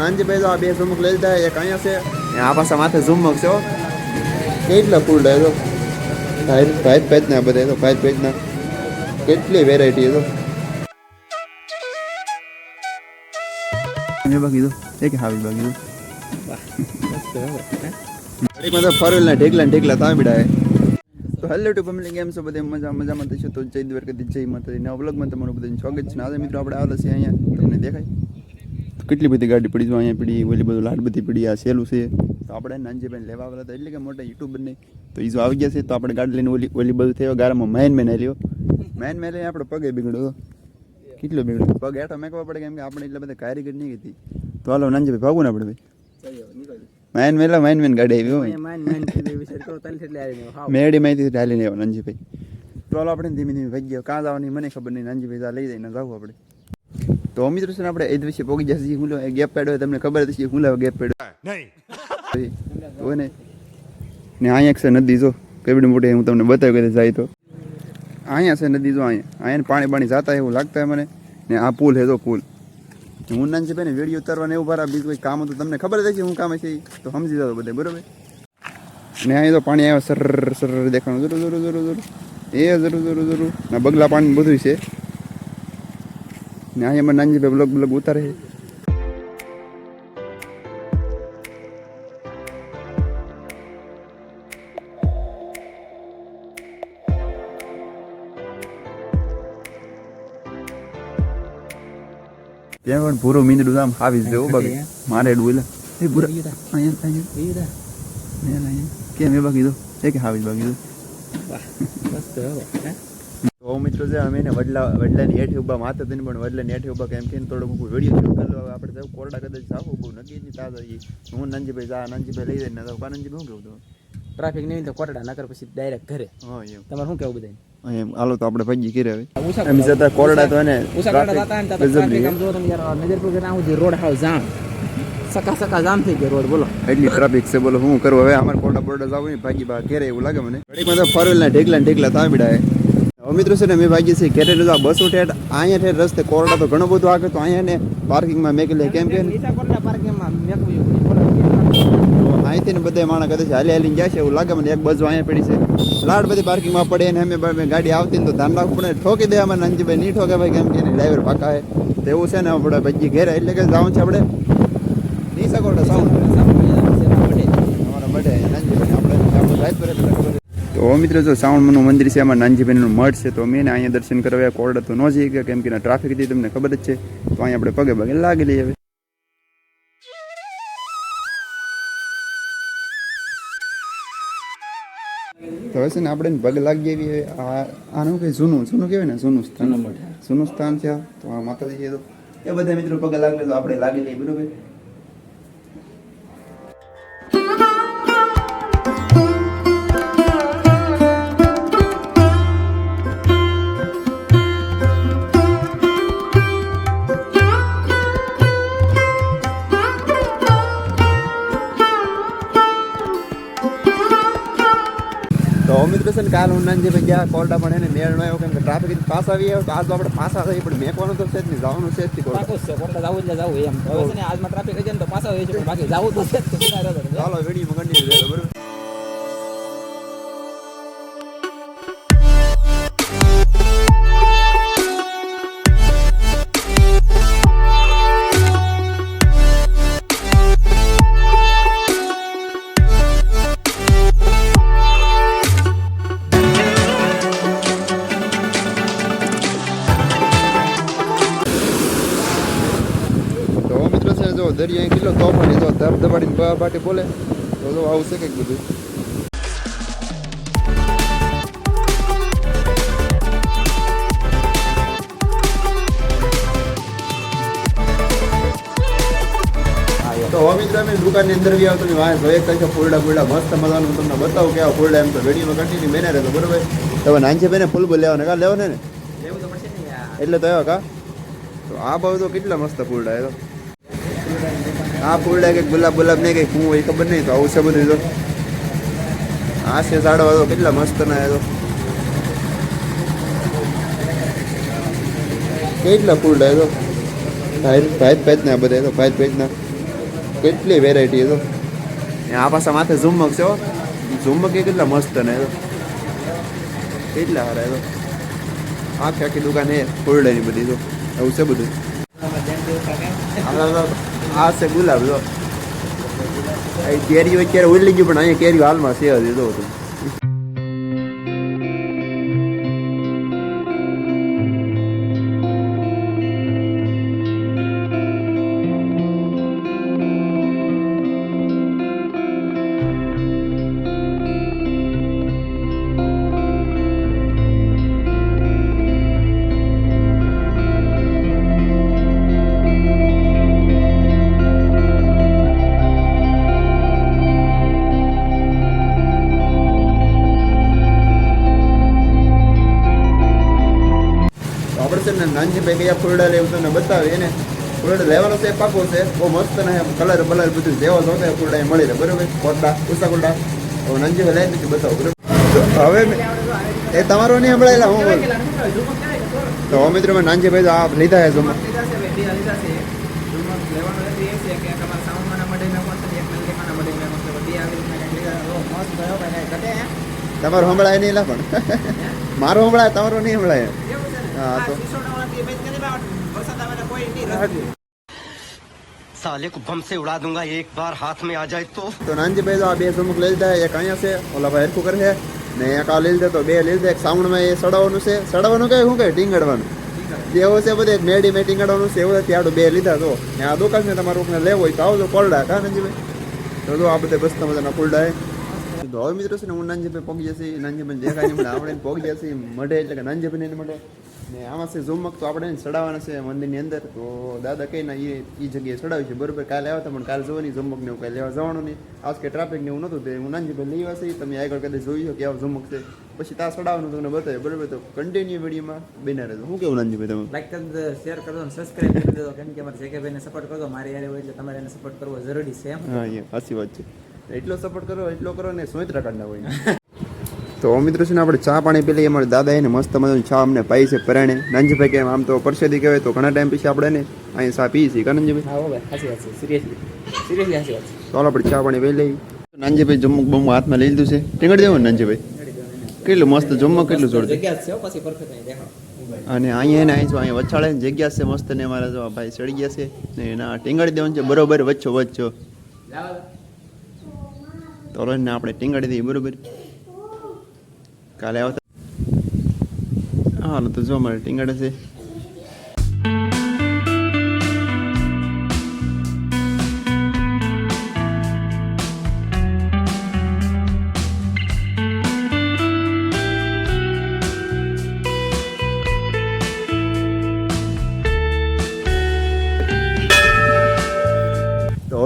નાનજીભાઈ તો આ બે ઝુમક લઈ લીધા એક અહીંયા છે. આ પાછા માથે ઝુમક છે. કેટલા ફૂલ ડાય તો ભાઈ ભાઈ પેજના બધા તો ભાઈ પેજના કેટલી વેરાયટી તો મેં બાકી તો એક હાવી બાકી તો. તો ફરવેલ ના ઢેકલા ઢેકલા તાંબીડા તો હેલો ટુ ફેમિલી કેમ છો બધે? મજા મજામાં થશે તો જય દ્વારકાથી જય માતાજી. નવા વ્લોગમાં તમારું બધું સ્વાગત છે. ને આજે મિત્રો આપણે આવેલા છીએ અહીંયા. તમને દેખાય? તો કેટલી બધી ગાડી પડી જો અહીંયા પડી ઓલી બધું લાડ બધી પડી આ સહેલું છે. તો આપણે નાનજીભાઈ લેવા આવેલા હતા એટલે કે મોટા યુટ્યુબર નહીં તો એ જો આવી ગયા છે તો આપણે ગાડી લઈને ઓલી ઓલી બધું થયો ગારામાં મેન મેન લ્યો મેન મેન લઈને આપણે પગે બગડ્યો. કેટલો બગડ્યો? પગ હેઠો મેકવા પડે કેમ કે આપણે એટલે બધા કારીગર નહીં હતી તો હાલો નાનજીભાઈ ભાગવું ના પડે ભાઈ. મેન મેલા મેન મેન ગાડી આવી મેડી માહિતી ઢાલીને આવ્યો નાનજીભાઈ. તો આપણે ધીમે ધીમે ભાગી ગયો કાં જવાની મને ખબર નહીં નાનજીભાઈ જા લઈ જઈને જવું આપણે. તો મિત્રો છે આપણે એ દિવસે પોગી જશે હું ગેપ પેડ હોય તમને ખબર હતી હું લાવ ગેપ પેડ હોય ને ને અહીંયા છે નદી જો. કેવડી મોટી હું તમને બતાવી કે જાય તો. અહીંયા છે નદી જો અહીંયા. અહીંયા પાણી પાણી જતા એવું લાગતા મને. ને આ પુલ હે તો પુલ. હું નાનજી ભાઈ વેડિયો ઉતારવાને એવું ભરા બીજું કોઈ કામ હતું તમને ખબર જ હું કામ છે તો સમજી જાવ બધે બરોબર? ને અહીંયા તો પાણી આવ્યા સર સર દેખાણું. જરૂર જરૂર જરૂર જરૂર એ જરૂર જરૂર જરૂર ના બગલા પાણી બધું છે. ને અહીંયા મને નાનજીભાઈ બ્લોગ બ્લોગ ઉતારે છે. ત્યાં પણ પૂરો મીંદડું આમ આવી જ જવું બાકી મારે ડુલે એ પૂરા અહીંયા અહીંયા. કેમ એ બાકી દો એ કે હાવી બાકી દો મિત્રો છે અમે એને વડલા વડલાની હેઠે ઊભા માથે તેને પણ વડલાની હેઠે ઊભા કેમ કે થોડોક મૂકું વીડિયો શૂટ કરી લો આપણે તો કોરડા કદાચ જાવું બહુ નક્કી નહીં તાજા હું નાનજીભાઈ જા નાનજીભાઈ લઈ જઈને તો નાનજીભાઈ શું કેવું તો? ટ્રાફિક નહીં તો કોરડા નગર પછી ડાયરેક્ટ ઘરે. હા એમ. તમારે શું કેવું બધા એમ. હાલો તો આપણે ભાગી કરે હવે. એમ જતા કોરડા તો એને આવું રોડ હાવ જામ. સકા સકા જામ થઈ ગયો રોડ બોલો. એટલી ટ્રાફિક છે બોલો શું કરું હવે? અમારે કોરડા બોરડા જાવ ભાગી બા ઘેરે એવું લાગે મને. ઘડીકમાં તો ફરવેલ ના ઢેકલા ઢેકલા હે. હવે મિત્રો છે ને મેં ભાગી છે ઘેરે તો આ બસો ઠેઠ અહીંયા ઠેઠ રસ્તે કોરડા તો ઘણો બધું આગળ તો અહીંયા ને પાર્કિંગમાં મેકી લે કેમ કે ઈસા કોટડા પાર્કિંગમાં મેકવું અહીંથી ને બધા માણસ કદાચ હાલી હાલીને જાય છે એવું લાગે મને એક બાજુ અહીંયા પડી છે. લાડ બધી પાર્કિંગમાં પડે ને અમે બ- ગાડી આવતી ને તો ધ્યાન રાખવું પડે ઠોકી દે અમારે નાનજીભાઈ નહીં ઠોકે ભાઈ કેમ કે ડ્રાઈવર પાકા હે તો એવું છે ને આપણે ભજી ઘેરે એટલે કે જવાનું છે આપણે નહીં શકો એટલે સાઉન્ડ. અમારા બડે નાનજીભાઈ આપણે આપણે ડ્રાઈવ કરે એટલે ખબર છે. તો મિત્રો જો શ્રાવણનું મંદિર છે એમાં નાનજીભાઈનું મઠ છે તો મેં એને અહીંયા દર્શન કરવા કોરડા તો ન જઈ ગયા કેમ કે ટ્રાફિક હતી તમને ખબર જ છે. તો અહીંયા આપણે પગે પગે લાગી લઈએ હવે. તો છે ને આપણે પગ લાગી એવી આ આનું કઈ જૂનું જૂનું કહેવાય ને જૂનું સ્થાન. જૂનું સ્થાન છે તો આ માતાજી તો. એ બધા મિત્રો પગ લાગે તો આપણે લાગી લઈએ બરોબર? છે ને કાલ હું જે ગયા કોરડા પણ એને મેળ ન આવ્યો કેમ કે ટ્રાફિક પાસ આવી આવ્યો તો આજ તો આપણે પાછા થઈ પણ મેકવાનું તો છે જ નહીં જવાનું છે જ નહીં કોરડા. છે કોટડા જવું એટલે જવું એમ હવે છે ને આજમાં ટ્રાફિક હશે ને તો પાછા હોય છે બાકી જવું તો છે જ. ચાલો વીડિયો મગન બરોબર તોફાની દબાડીને બાટી બોલે તો આવશે કંઈક બધું. તો અમે દુકાનની અંદર બી આવો તમે વાંહે એક કઈ ફૂલડા ફૂલડા મસ્ત મજાનું તમને બતાવું કેવા ફૂલડા એમ તો વેડીમાં કન્ટિન્યુ બેને રહેતો બરોબર. તમે નાનજી બેને ફૂલ બોલ લેવાને કા? લેવાને ને. એટલે તો એવા કા? તો આ ભાવ તો કેટલા મસ્ત ફૂલડા એ તો. આ ફૂલડા કંઈક ગુલાબ ગુલાબ નહીં કંઈક હું એ ખબર નહીં, તો આવું છે બધું તો. આ છે સાડો હતો કેટલા મસ્ત ના એ તો. કેટલા ફૂલડા હતો ભાઈ ભાઈ પેજ ના બધા તો, ભાઈ પેજ ના. કેટલી વેરાયટી તો. આ પાછા માથે ઝુમ્મક છે હો. ઝુમ્મક એ કેટલા મસ્ત ને એ તો. કેટલા સારા તો. આખી આખી દુકાન એ ફૂલડાની બધી તો. એવું છે બધું. આ છે ગુલાબ, જો. કેરીઓ અત્યારે ઉડલી ગયું પણ અહીંયા કેરીઓ હાલમાં છે હજી, જો. તું નાનજીભાઈ કયા ફૂલડા લેવું તમને બતાવીએ એને. ફૂલડા લેવાનો છે પાકો છે. બહુ મસ્ત ને કલર બલર બધું જેવો જોતો ફૂલડા મળી રહે. બરોબર? કોટડા ઉષા કોટડા તો નાનજીભાઈ લઈ દીધું, બતાવો, બરોબર? હવે એ તમારો નહીં સંભળાયેલા, હું બોલું? તો હવે મિત્રો મેં નાનજીભાઈ તો આ લીધા છે જમા તમારો હમણાં નહીં લા પણ. મારો હમણાં તમારો નહીં સંભળાય. હા તો સાલે કો ભમ સે ઉડા દુંગા એક બાર હાથ મે આ જાય તો તો નાનજીભાઈ તો આ બે પ્રમુખ લઈ લીધા એક અહીંયા છે ઓલા ભાઈ હરખું કરે છે ને એક આ લઈ લીધા તો બે લઈ લીધા એક સાવણમાં એ સડાવવાનું છે સડાવવાનું કઈ શું કઈ ટીંગડવાનું જેવો છે બધે મેડી મેં ટીંગડવાનું છે એવું ત્યાંડું બે લીધા તો ને આ દુકાન ને તમારું ઉપને લેવો હોય તો આવજો કોલડા કા નાનજીભાઈ તો જો આ બધે બસ્તા મજાના કોલડા તો હવે મિત્રો છે ને હું નાનજીભાઈ પગ જશે નાનજીભાઈ દેખાય આપણે પગ જશે મઢે એટલે કે નાનજીભાઈ મઢે ને આમાં છે ઝુમક તો આપણે ચડાવવાના છે મંદિરની અંદર. તો દાદા કઈ ના એ એ જગ્યાએ ચડાવ્યું છે. બરોબર કાલે આવ્યા હતા પણ કાલે જોવાની ઝુમક ને એવું કાંઈ લેવા જવાનું નહીં. આજ કે ટ્રાફિક ને એવું નહોતું તે હું નાનજીભાઈ લઈ આવશે તમે આગળ કદાચ જોઈ કે આવો ઝુમક છે. પછી ત્યાં ચડાવવાનું તમને બતાવે બરોબર? તો કન્ટિન્યુ વિડીયોમાં બેના રહેજો. શું કેવું નાનજીભાઈ તમે? લાઈક કરી શેર કરો દો સબસ્ક્રાઇબ કરી દો કેમ કે અમારે જેકે ભાઈને સપોર્ટ કરજો મારી યારે હોય એટલે તમારે એને સપોર્ટ કરવો જરૂરી છે એમ. હા એ સાચી વાત છે. એટલો સપોર્ટ કરો એટલો કરો ને સોયત્રા કાઢના હોય. તો મિત્રો છે ને આપણે ચા પાણી પી લઈએ. અમારા દાદા એને મસ્ત મજાની ચા અમને પાઈ છે પરાણે. નાનજીભાઈ કે આમ તો પરસેદી કહેવાય તો ઘણા ટાઈમ પછી આપણે ને અહીં ચા પી છીએ. કાનંદજીભાઈ હાલો આપણે ચા પાણી પી લઈએ. નાનજીભાઈ જમુક બમુક હાથમાં લઈ લીધું છે. ટીંગડી દેવું ને નાનજીભાઈ? કેટલું મસ્ત જમવા કેટલું જોરદાર જગ્યા જ છે હો, પછી પરફેક્ટ અહીં દેખાડો અને અહીંયા એને અહીં અહીંયા વચાળે ને જગ્યા છે મસ્ત ને અમારા જો ભાઈ ચડી ગયા છે. ને એના ટીંગડી દેવાનું છે બરોબર વચ્ચો વચ્ચો તો ને આપણે ટીંગડી દઈએ બરોબર. કાલે આવતા. હા તો જો મારે ટીંગાડે છે.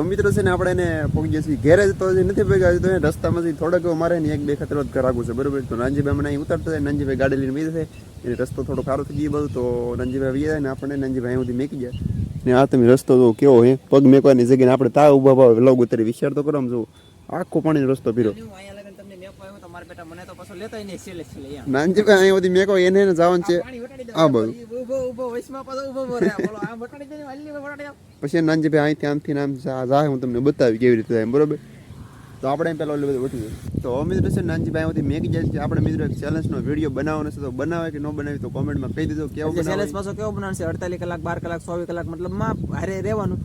હવે મિત્રો છે ને આપણે એને પહોંચી જઈએ ઘેરે તો હજી નથી ભેગા તો રસ્તામાંથી થોડોક મારે ને એક બે ખતરો કરાવવું છે. બરોબર? તો નાનજીભાઈ મને અહીં ઉતરતા થાય નાનજીભાઈ ગાડી લઈને મીર છે એને રસ્તો થોડો સારો થઈ ગયો બધું તો નાનજીભાઈ વી જાય ને આપણને નાનજીભાઈ અહીં સુધી મેકી જાય ને આ તમે રસ્તો તો કેવો હે પગ મેકવાની જગ્યાએ આપણે તા ઊભા ભાવ લોગ ઉતરી વિચાર તો કરો આમ જો. આખો પાણીનો રસ્તો પીરો નાનજીભાઈ અહીં સુધી મેકો એને જવાનું છે. આ બધું પાછો પછી નાનજીભાઈ અહીંથી આમથી આમ જાય હું તમને બતાવી કેવી રીતે થાય. બરાબર? તો આપણે પહેલાં ઓલું બધું વટી જાય તો હવે મિત્રો છે નાનજી ભાઈ અહીંથી મેગી જાય છે. આપણે મિત્રો એક ચેલેન્જનો વીડિયો બનાવવાનો છે. તો બનાવે કે ન બનાવી તો કોમેન્ટમાં કહી દીધો કેવો ચેલેન્જ પાછો કેવો બનાવશે અડતાલીસ કલાક બાર કલાક ચોવીસ કલાક મતલબમાં હારે રહેવાનું.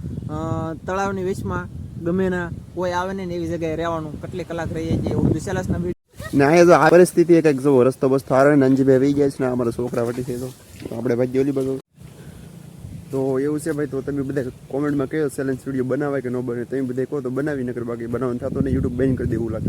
તળાવની વેચમાં ગમે ના કોઈ આવે ને એવી જગ્યાએ રહેવાનું. કેટલી કલાક રહીએ છીએ એવું બધું સેલેસના ના તો આ પરિસ્થિતિ એક એક જવો રસ્તો બસ નાનજી ભાઈ વહી ગયા છે ને અમારા છોકરા વટી છે તો. આપણે ભાઈ ઓલી બાજુ તો એવું છે ભાઈ, તો તમે બધા કોમેન્ટમાં કહો ચેલેન્જ વીડિયો બનાવે કે ન બને તમે બધા કહો તો બનાવી, નકર બાકી બનાવવાનું થતો ને યુટ્યુબ બેન કરી દેવું લાગે.